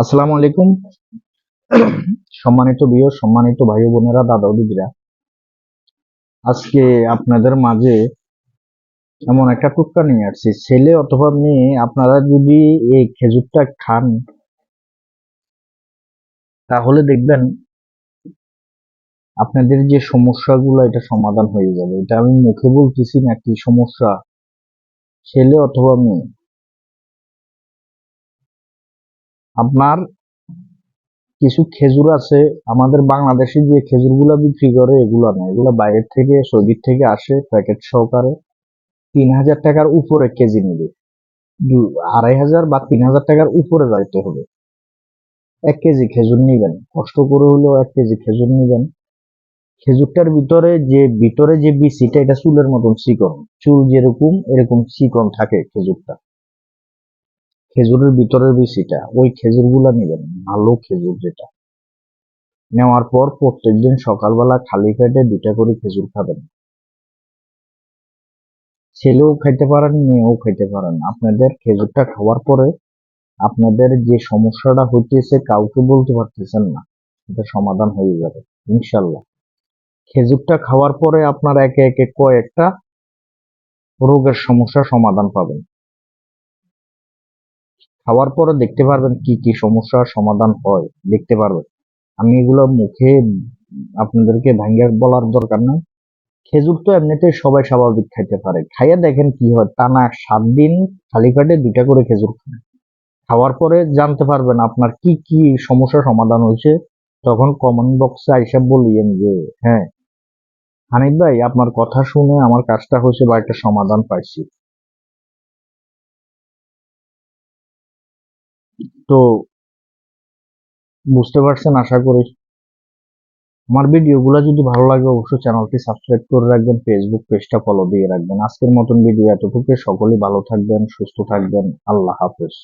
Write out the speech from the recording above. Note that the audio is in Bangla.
আসসালামু আলাইকুম। সম্মানিত বিয়, সম্মানিত ভাই বোনেরা, দাদা দিদিরা। আজকে আপনাদের মাঝে এমন একটা টুকরা নিয়ে আসছি। ছেলে অথবা মেয়ে, আপনারা যদি এই খেজুরটা খান, তাহলে দেখবেন আপনাদের যে সমস্যাগুলো, এটা সমাধান হয়ে যাবে। এটা আমি মুখে বলতেছি না কি সমস্যা, ছেলে অথবা মেয়ে। আপনার কিছু খেজুর আছে, আমাদের বাংলাদেশে যে খেজুরগুলো বিক্রি করে, এগুলো না, এগুলো বাইরের থেকে, সৌদির থেকে আসে প্যাকেট সহকারে তিন হাজার টাকার উপরে কেজি নেবে। আড়াই হাজার বা তিন হাজার টাকার উপরে যাইতে হবে। এক কেজি খেজুর নিবেন, কষ্ট করে হলেও এক কেজি খেজুর নিবেন। খেজুরটার ভিতরে যে ভিতরে যে বিচিটা, এটা চুলের মতন চিকন। চুল যেরকম, এরকম চিকন থাকে খেজুরটা। খেজুরের ভিতরের বিচিটা ওই খেজুরগুলা নেবেন, ভালো খেজুর যেটা। নেওয়ার পর প্রত্যেকদিন সকালবেলা খালি পেটে দুটা করে খেজুর খাবেন। ছেলেও খাইতে পারেন, মেয়েও খাইতে পারেন। আপনাদের খেজুরটা খাওয়ার পরে আপনাদের যে সমস্যাটা হইতেছে কাউকে বলতে পারতেছেন না, এটা সমাধান হয়ে যাবে ইনশাল্লাহ খেজুরটা খাওয়ার পরে আপনার একে একে কয়েকটা রোগের সমস্যা সমাধান পাবেন। খাওয়ার পরে দেখতে পারবেন কি কি সমস্যার সমাধান হয়। দেখতে পারবেন। আমি এগুলো মুখে আপনাদেরকে ভাঙ্গে বলার দরকার নাই। খেজুর তো এমনিতে সবাই স্বাভাবিক খাইতে পারে। খাইয়া দেখেন কি হয়, টানা সাত দিন খালি পেটে দুইটা করে খেজুর খান খাওয়ার পরে জানতে পারবেন আপনার কি কি সমস্যা সমাধান হয়েছে। তখন কমেন্ট বক্সে আইসা বলিয়েন যে হ্যাঁ হানিফ ভাই, আপনার কথা শুনে আমার কাজটা হয়েছে বা একটা সমাধান পাইছি। তো বুঝতে পারছেন আশা করি। আমার ভিডিওগুলো যদি ভালো লাগে অবশ্যই চ্যানেলটি সাবস্ক্রাইব করে রাখবেন ফেসবুক পেজটা ফলো দিয়ে রাখবেন। আজকের মতন ভিডিও এতটুকু সকলেই ভালো থাকবেন, সুস্থ থাকবেন। আল্লাহ হাফেজ।